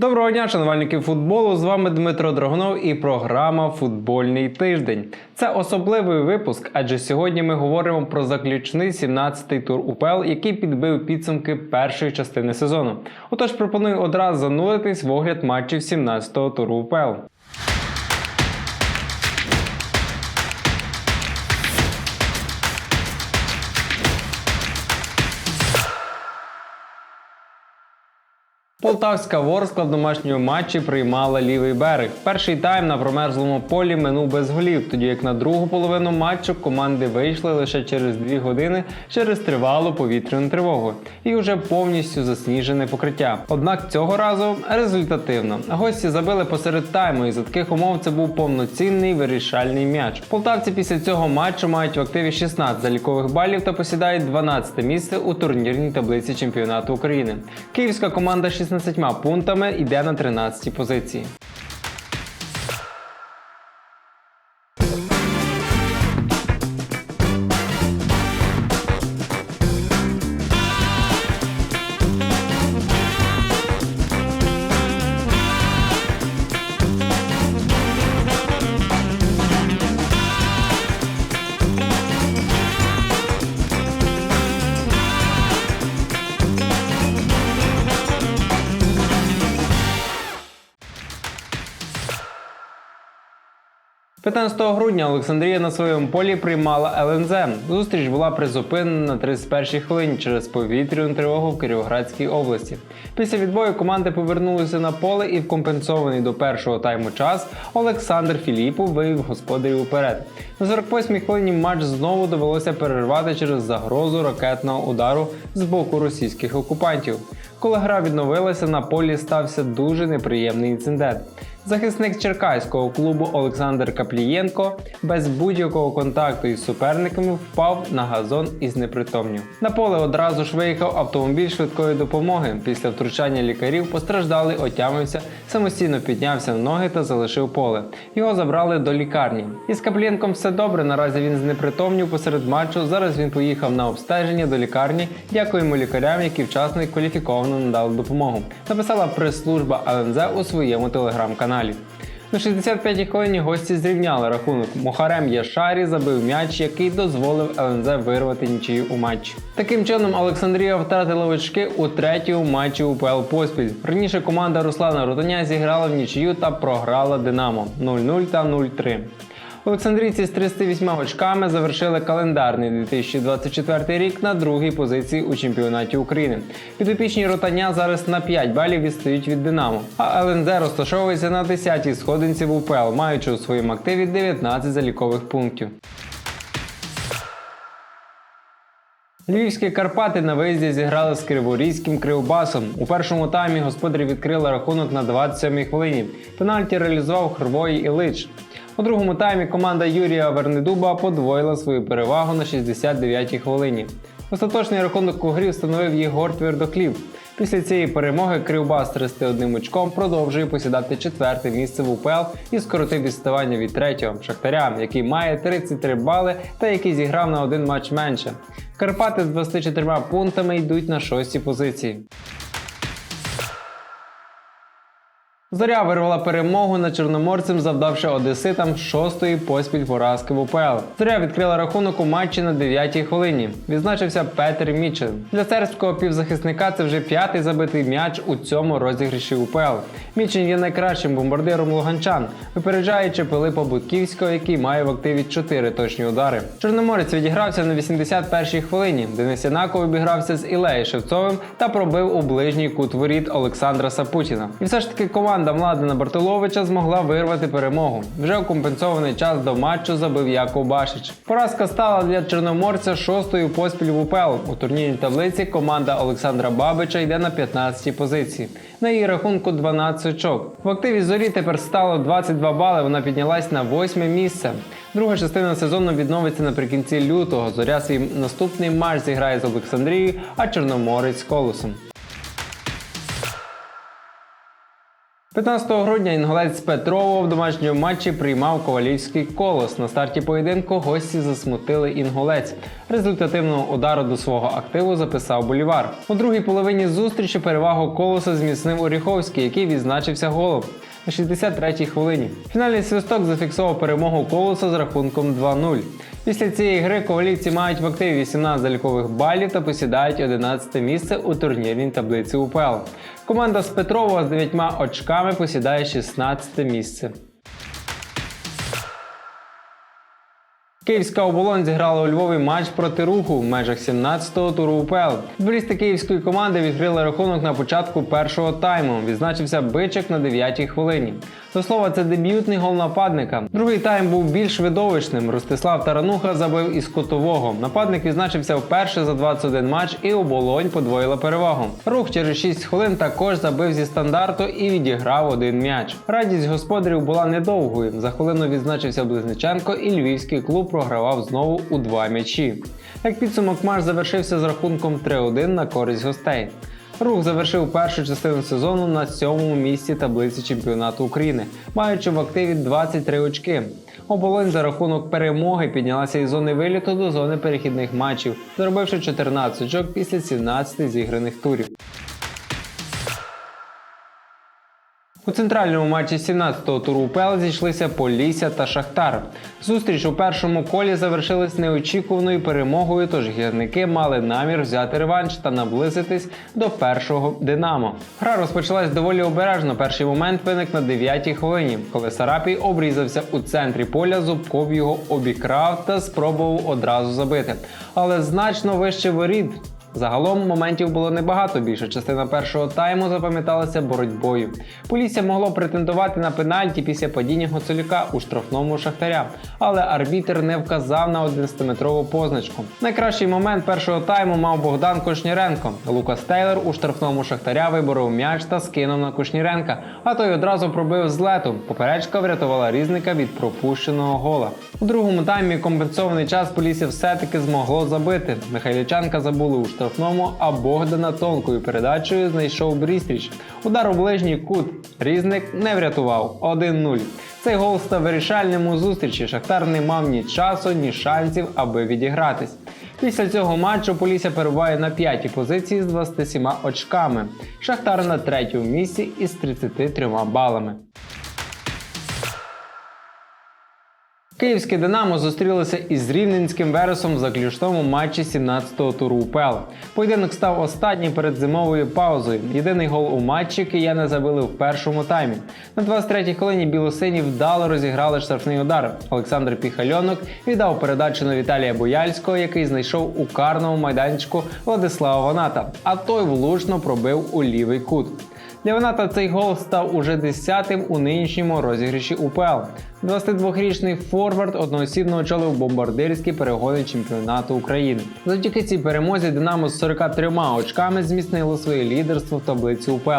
Доброго дня, шанувальники футболу. З вами Дмитро Драгунов і програма Футбольний тиждень. Це особливий випуск, адже сьогодні ми говоримо про заключний 17-й тур УПЛ, який підбив підсумки першої частини сезону. Отож, пропоную одразу зануритись в огляд матчів 17-го туру УПЛ. Полтавська Ворскла в домашньому матчі приймала лівий берег. Перший тайм на промерзлому полі минув без голів, тоді як на другу половину матчу команди вийшли лише через 2 години через тривалу повітряну тривогу і вже повністю засніжене покриття. Однак цього разу результативно. Гості забили посеред тайму, і за таких умов це був повноцінний вирішальний м'яч. Полтавці після цього матчу мають в активі 16 залікових балів та посідають 12 місце у турнірній таблиці чемпіонату України. Київська команда 16 пунктами йде на 13 позиції. – 15 грудня Олександрія на своєму полі приймала ЛНЗ. Зустріч була призупинена на 31-й хвилині через повітряну тривогу в Кіровоградській області. Після відбою команди повернулися на поле і в компенсований до першого тайму час Олександр Філіпов вивів господарів уперед. На 48-й хвилині матч знову довелося перервати через загрозу ракетного удару з боку російських окупантів. Коли гра відновилася, на полі стався дуже неприємний інцидент. Захисник черкаського клубу Олександр Каплієнко без будь-якого контакту із суперниками впав на газон і знепритомнів. На поле одразу ж виїхав автомобіль швидкої допомоги. Після втручання лікарів постраждалий отямився, самостійно піднявся на ноги та залишив поле. Його забрали до лікарні. Із Каплієнком все добре. Наразі він знепритомнів посеред матчу. Зараз він поїхав на обстеження до лікарні. Дякуємо лікарям, які вчасно і кваліфіковано надали допомогу. Написала прес-служба ЛНЗ у своєму телеграм-каналі. На 65-й хвилині гості зрівняли рахунок. Мохарем Яшарі забив м'яч, який дозволив ЛНЗ вирвати нічию у матчі. Таким чином, Олександрія втратила очки у третьому матчі УПЛ поспіль. Раніше команда Руслана Рутаня зіграла в нічию та програла Динамо 0-0 та 0-3. Олександрійці з 38 очками завершили календарний 2024 рік на другій позиції у чемпіонаті України. Підопічні ротання зараз на 5 балів відстають від Динамо, а ЛНЗ розташовується на 10-й сходинці в УПЛ, маючи у своєму активі 19 залікових пунктів. Львівські Карпати на виїзді зіграли з Криворізьким Кривбасом. У першому таймі господарі відкрили рахунок на 27-й хвилині. Пенальті реалізував Хрвої Ілич. У другому таймі команда Юрія Вернедуба подвоїла свою перевагу на 69-й хвилині. Остаточний рахунок у грі встановив Єгор Твердоклів. Після цієї перемоги Кривбас 31 очком продовжує посідати четверте місце в УПЛ і скоротив відставання від третього Шахтаря, який має 33 бали та який зіграв на один матч менше. Карпати з 24 пунктами йдуть на шостій позиції. Зоря вирвала перемогу над чорноморцем, завдавши одеситам шостої поспіль поразки в УПЛ. Зоря відкрила рахунок у матчі на 9-й хвилині. Відзначився Петер Мічел. Для сербського півзахисника це вже п'ятий забитий м'яч у цьому розіграші УПЛ. Мічен є найкращим бомбардиром луганчан, випереджаючи Пилипа Будківського, який має в активі 4 точні удари. Чорноморець відігрався на 81-й хвилині. Денис Янаков обігрався з Ілеєю Шевцовим та пробив у ближній кут воріт Олександра Сапутіна. І все ж таки команда Младена Бартоловича змогла вирвати перемогу. Вже у компенсований час до матчу забив Яков Башич. Поразка стала для чорноморця шостою поспіль в УПЛ. У турнірній таблиці команда Олександра Бабича йде на 15-й позиції. На її рахунку 12 очок. В активі зорі тепер стало 22 бали. Вона піднялась на восьме місце. Друга частина сезону відновиться наприкінці лютого. Зоря свій наступний матч зіграє з Олександрією, а Чорноморець з Колосом. 15 грудня інгулець Петрово в домашньому матчі приймав ковалівський колос. На старті поєдинку гості засмутили інгулець. Результативного удару до свого активу записав Болівар. У другій половині зустрічі перевагу колоса зміцнив Оріховський, який відзначився голом. На 63-й хвилині. Фінальний свисток зафіксував перемогу колоса з рахунком 2-0. Після цієї гри ковалівці мають в активі 18 залікових балів та посідають 11 місце у турнірній таблиці УПЛ. Команда з Петрова з 9 очками посідає 16 місце. Київська оболонь зіграла у Львові матч проти руху в межах 17-го туру УПЛ. Футболісти київської команди відкрили рахунок на початку першого тайму. Відзначився бичик на 9-й хвилині. До слова, це дебютний гол нападника. Другий тайм був більш видовищним. Ростислав Тарануха забив із кутового. Нападник відзначився вперше за 21 матч і оболонь подвоїла перевагу. Рух через 6 хвилин також забив зі стандарту і відіграв один м'яч. Радість господарів була недовгою. За хвилину відзначився Близниченко і львівський клуб програвав знову у два м'ячі. Як підсумок матч завершився з рахунком 3-1 на користь гостей. Рух завершив першу частину сезону на сьомому місці таблиці чемпіонату України, маючи в активі 23 очки. Оболонь за рахунок перемоги піднялася із зони виліту до зони перехідних матчів, заробивши 14 очок після 17 зіграних турів. У центральному матчі 17-го туру УПЛ зійшлися Полісся та Шахтар. Зустріч у першому колі завершилась неочікуваною перемогою, тож гірники мали намір взяти реванш та наблизитись до першого Динамо. Гра розпочалась доволі обережно. Перший момент виник на 9-й хвилині, коли Сарапій обрізався у центрі поля, Зубков його обікрав та спробував одразу забити. Але значно вище воріт. Загалом моментів було небагато. Більша частина першого тайму запам'яталася боротьбою. Полісся могло претендувати на пенальті після падіння Гоцолюка у штрафному шахтаря, але арбітер не вказав на 11-метрову позначку. Найкращий момент першого тайму мав Богдан Кушніренко. Лукас Тейлор у штрафному шахтаря виборов м'яч та скинув на Кушніренка, а той одразу пробив з лету. Поперечка врятувала різника від пропущеного гола. У другому таймі компенсований час Полісся все-таки змогло забити. Михайліченка забули у штрафному, а Богдана тонкою передачею знайшов Брістріч. Удар у ближній кут. Різник не врятував 1-0. Цей гол став вирішальним у зустрічі. Шахтар не мав ні часу, ні шансів, аби відігратись. Після цього матчу Полісся перебуває на п'ятій позиції з 27 очками. Шахтар на третьому місці із 33 балами. Київське Динамо зустрілося із Рівненським Вересом в заключному матчі 17-го туру УПЛ. Поєдинок став останній перед зимовою паузою. Єдиний гол у матчі кияни забили в першому таймі. На 23-й хвилині білосині вдало розіграли штрафний удар. Олександр Піхальонок віддав передачу на Віталія Бояльського, який знайшов у карному майданчику Владислава Ваната, а той влучно пробив у лівий кут. Для Ваната цей гол став уже 10-тим у нинішньому розіграші УПЛ. 22-річний форвард одноосібно очолив бомбардирські перегони чемпіонату України. Завдяки цій перемозі Динамо з 43 очками зміцнило своє лідерство в таблиці УПЛ.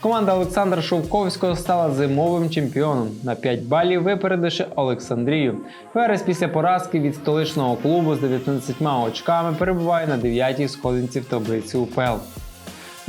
Команда Олександра Шовковського стала зимовим чемпіоном на 5 балів випередивши Олександрію. Верес після поразки від столичного клубу з 19 очками перебуває на 9-й сходинці в таблиці УПЛ.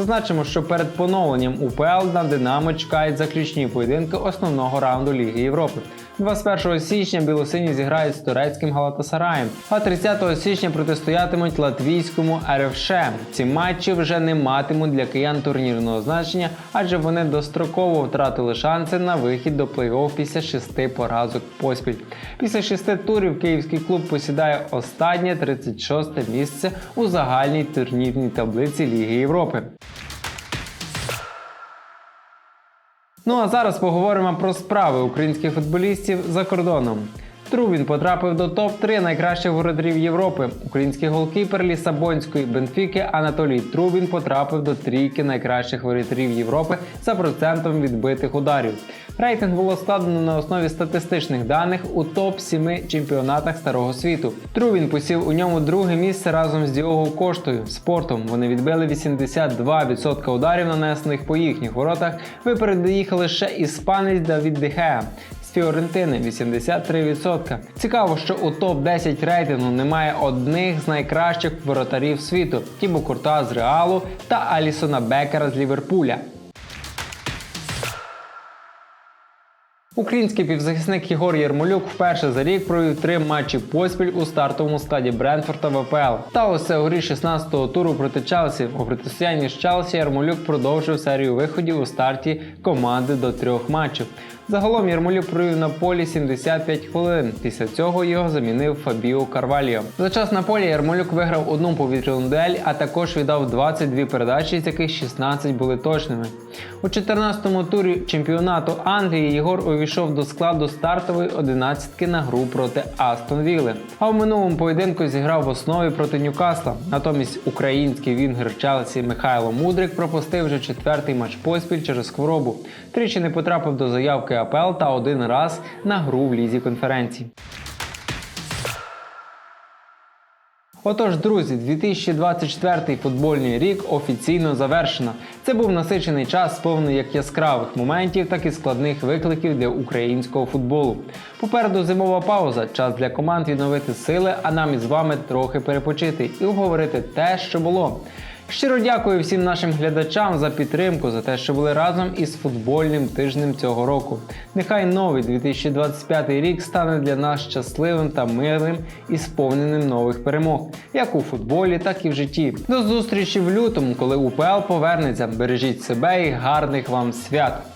Зазначимо, що перед поновленням УПЛ на Динамо чекають заключні поєдинки основного раунду Ліги Європи. 21 січня білосині зіграють з турецьким Галатасараєм, а 30 січня протистоятимуть латвійському РФШ. Ці матчі вже не матимуть для киян турнірного значення, адже вони достроково втратили шанси на вихід до плей-офф після шести поразок поспіль. Після шести турів київський клуб посідає останнє 36 місце у загальній турнірній таблиці Ліги Європи. Ну а зараз поговоримо про справи українських футболістів за кордоном. Трубін потрапив до топ-3 найкращих воротарів Європи. Український голкіпер Лісабонської Бенфіки Анатолій Трубін потрапив до трійки найкращих воротарів Європи за процентом відбитих ударів. Рейтинг було складено на основі статистичних даних у топ-7 чемпіонатах старого світу. Трубін посів у ньому друге місце разом з Діого Коштою. Спортом вони відбили 82% ударів, нанесених по їхніх воротах. Виперед їхали ще іспанець Давід Дехеа. З Фіорентини 83%. Цікаво, що у топ-10 рейтингу немає одних з найкращих воротарів світу: Тібо Курта з Реалу та Алісона Бекера з Ліверпуля. Український півзахисник Єгор Єрмолюк вперше за рік провів три матчі поспіль у стартовому складі Брентфорда в АПЛ. Сталося у грі 16-го туру проти Челсі. У протистоянні з Челсі Ярмолюк продовжив серію виходів у старті команди до трьох матчів. Загалом Єрмолюк провів на полі 75 хвилин. Після цього його замінив Фабіо Карваліо. За час на полі Єрмолюк виграв одну повітряну дуель, а також віддав 22 передачі, з яких 16 були точними. У 14-му турі чемпіонату Англії Єгор увійшов до складу стартової одинадцятки на гру проти Астон Вілли. А в минулому поєдинку зіграв в основі проти Ньюкасла. Натомість український вінгер Челсі Михайло Мудрик пропустив вже четвертий матч поспіль через хворобу. Тричі не потрапив до заявки АПЛ та один раз на гру в лізі конференцій. Отож, друзі, 2024 футбольний рік офіційно завершено. Це був насичений час, сповнений як яскравих моментів, так і складних викликів для українського футболу. Попереду зимова пауза, час для команд відновити сили, а нам із вами трохи перепочити і обговорити те, що було. Щиро дякую всім нашим глядачам за підтримку, за те, що були разом із футбольним тижнем цього року. Нехай новий 2025 рік стане для нас щасливим та мирним і сповненим нових перемог, як у футболі, так і в житті. До зустрічі в лютому, коли УПЛ повернеться. Бережіть себе і гарних вам свят!